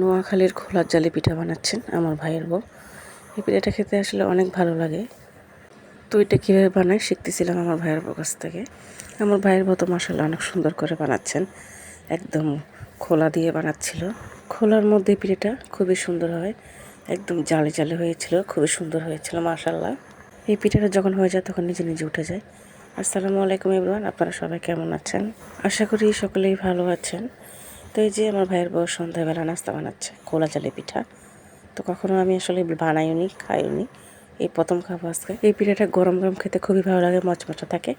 নোয়াখালীর খোলার জালি পিঠা বানাচ্ছেন আমার ভাইয়ের বউ। এই পিঠাটা খেতে আসলে অনেক ভালো লাগে। তো এটা কীভাবে বানায় শিখতেছিলাম আমার ভাইয়ের বউ কাছ থেকে। আমার ভাইয়ের বউ তো মশলা অনেক সুন্দর করে বানাচ্ছেন। একদম খোলা দিয়ে বানাচ্ছিল। খোলার মধ্যে পিঠেটা খুবই সুন্দর হয়। একদম জালে জালে হয়েছিল, খুবই সুন্দর হয়েছিল মাশাল্লাহ এই পিঠাটা যখন হয়ে যায় তখন নিজে নিজে উঠে যায়। আসসালামু আলাইকুম ইবরান আপনারা সবাই কেমন আছেন? আশা করি সকলেই ভালো আছেন। তো এই যে আমার ভাইয়ের বউ সন্ধ্যাবেলা নাস্তা বানাচ্ছে খোলা জালে পিঠা। তো কখনো আমি আসলে বানাইনি খাইনি এই প্রথম খাব আজকে। এই পিঠাটা গরম গরম খেতে খুবই ভালো লাগে, মচমচা থাকে।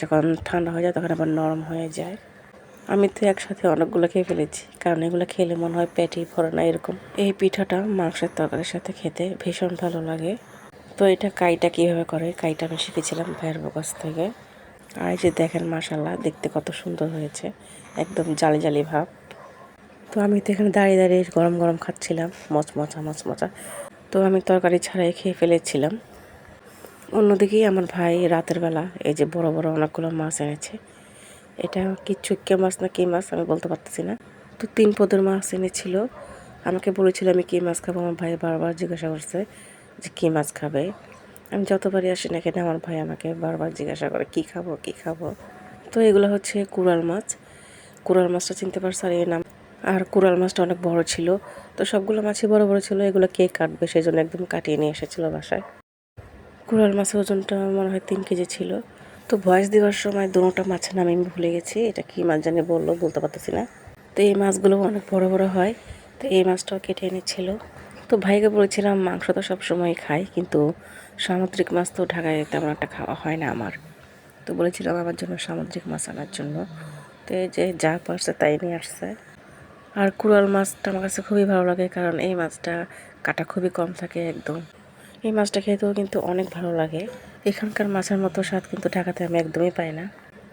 যখন ঠান্ডা হয়ে যায়, তখন আবার নরম হয়ে যায়। আমি তো একসাথে অনেকগুলো খেয়ে ফেলেছি, কারণ এগুলো খেলে মনে হয় পেটেই ভরে না এরকম। এই পিঠাটা মাংসের তরকারির সাথে খেতে ভীষণ ভালো লাগে। তো এটা কাইটা কীভাবে করে? কাইটা আমি শিখেছিলাম ভাইয়ের কাছ থেকে। আর যে দেখেন মাসাল্লাহ দেখতে কত সুন্দর হয়েছে। একদম জালি জালি ভাব। তো আমি তো এখানে দাঁড়িয়ে দাঁড়িয়ে গরম গরম খাচ্ছিলাম, মচমচা মচমচা। তো আমি তরকারি ছাড়াই খেয়ে ফেলেছিলাম। অন্যদিকেই আমার ভাই রাতের বেলা এই যে বড় বড় অনেকগুলো মাছ এনেছে। এটা কি চুক্কে মাছ না কী মাছ আমি বলতে পারতেছি না। তো তিন পদের মাছ এনেছিল। আমাকে বলেছিল, আমি কী মাছ খাব? আমার ভাই বারবার জিজ্ঞাসা করছে যে, কী মাছ খাবে? আমি যতবারই আসি না কেন, আমার ভাই আমাকে বারবার জিজ্ঞাসা করে, কী খাব কী খাব? তো এগুলো হচ্ছে কুড়াল মাছ। কুড়াল মাছটা চিনতে পারছে আর এর নাম আর কুড়াল মাছটা অনেক বড় ছিল। তো সবগুলো মাছই বড় বড় ছিল, এগুলো কে কাটবে সেই জন্য একদম কাটিয়ে নিয়ে এসেছিল বাসায়। কুড়াল মাছের ওজনটা মনে হয় তিন কেজি ছিল। তো ভয়েস দেওয়ার সময় দুটা মাছের নাম আমি ভুলে গেছি, এটা কি মাছ জানি বলল, বলতে পারতেছি না। তো এই মাছগুলো অনেক বড় বড় হয়, তো এই মাছটাও কেটে এনেছিল। তো ভাইকে বলেছিলাম মাংস তো সবসময় খাই, কিন্তু সামুদ্রিক মাছ তো ঢাকায় তেমন একটা খাওয়া হয় না আমার। তো বলেছিলাম আমার জন্য সামুদ্রিক মাছ আনার জন্য। তো এই যে যা পারছে তাই নিয়ে আসছে। আর কুড়াল মাছটা আমার কাছে খুবই ভালো লাগে, কারণ এই মাছটা কাটা খুবই কম থাকে একদম। এই মাছটা খেতেও কিন্তু অনেক ভালো লাগে। এখানকার মাছের মতো স্বাদ কিন্তু ঢাকাতে আমি একদমই পাই না।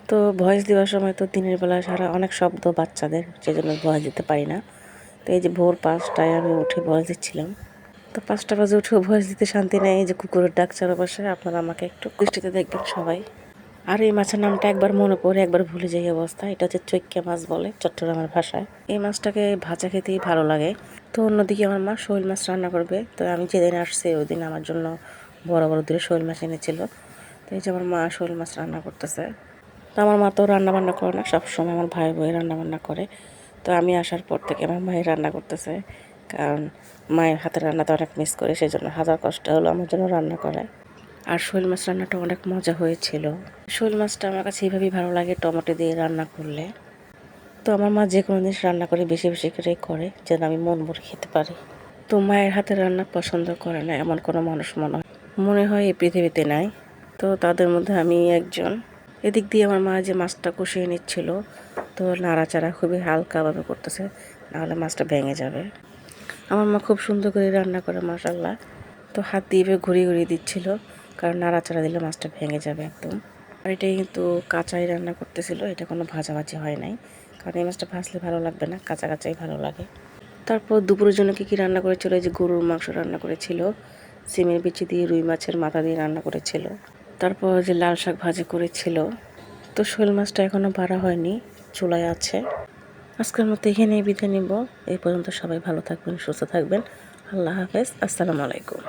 তো ভয়েস দেওয়ার সময় তো দিনের বেলা সারা অনেক শব্দ বাচ্চাদের, সেজন্য ভয়েস দিতে পারি না। তো এই যে ভোর পাঁচটায় আমি উঠে ভয়েস দিচ্ছিলাম। তো পাঁচটা বাজে উঠেও ভয়েস দিতে শান্তি নেই। এই যে কুকুরের ডাক চারপাশে, আপনারা আমাকে একটু দৃষ্টিতে দেখবেন সবাই। আর এই মাছের নামটা একবার মনে পড়ে, একবার ভুলে যাই অবস্থা। এটা হচ্ছে চৈক্যা মাছ বলে চট্টগ্রামের ভাষায়। এই মাছটাকে ভাজা খেতেই ভালো লাগে। তো অন্যদিকে আমার মা শৈল মাছ রান্না করবে। তো আমি যেদিন আসছি, ওই দিন আমার জন্য বড় বড় দূরে শৈল মাছ এনেছিল। তো এই যে আমার মা শৈল মাছ রান্না করতেছে। তো আমার মা তো রান্না বান্না করে না, সবসময় আমার ভাই বই রান্না বান্না করে। তো আমি আসার পর থেকে আমার ভাই রান্না করতেছে। কারণ মায়ের হাতের রান্না তো অনেক মিস করে সেই জন্য হাজার কষ্ট হলো আমার জন্য রান্না করে আর শোল মাছ রান্নাটা অনেক মজা হয়েছিল। শোল মাছটা আমার কাছে এইভাবেই ভালো লাগে, টমেটো দিয়ে রান্না করলে। তো আমার মা যে কোনো জিনিস রান্না করে বেশি বেশি করে করে, যেন আমি মন ভরে খেতে পারি। তো মায়ের হাতের রান্না পছন্দ করে না, এমন কোনো মানুষ মনে হয় মনে হয় এই পৃথিবীতে নাই। তো তাদের মধ্যে আমি একজন। এদিক দিয়ে আমার মা যে মাছটা কষিয়ে নিচ্ছিল, তো নাড়াচাড়া খুবই হালকাভাবে করতেছে, নাহলে মাছটা ভেঙে যাবে। আমার মা খুব সুন্দর করে রান্না করে মাসাল্লাহ তো হাত দিয়ে ঘুরিয়ে ঘুরিয়ে দিচ্ছিল। কারণ নাড়াচাড়া দিলে মাছটা ভেঙে যাবে একদম। আর এটাই কিন্তু কাঁচাই রান্না করতেছিল, এটা কোনো ভাজাভাজি হয় নাই। কারণ এই মাছটা ভাজলে ভালো লাগবে না, কাঁচা কাঁচাই ভালো লাগে। তারপর দুপুরের জন্য কী কী রান্না করেছিল? যে গরুর মাংস রান্না করেছিল, সিমের বিচি দিয়ে রুই মাছের মাথা দিয়ে রান্না করেছিল। তারপর যে লাল শাক ভাজি করেছিল, তো শোল মাছটা এখনও ভাড়া হয়নি, চুলায় আছে। আজকের মতো এখানেই বিদায় নিব। এই পর্যন্ত সবাই ভালো থাকবেন, সুস্থ থাকবেন। আল্লাহ হাফেজ, আসসালামু আলাইকুম।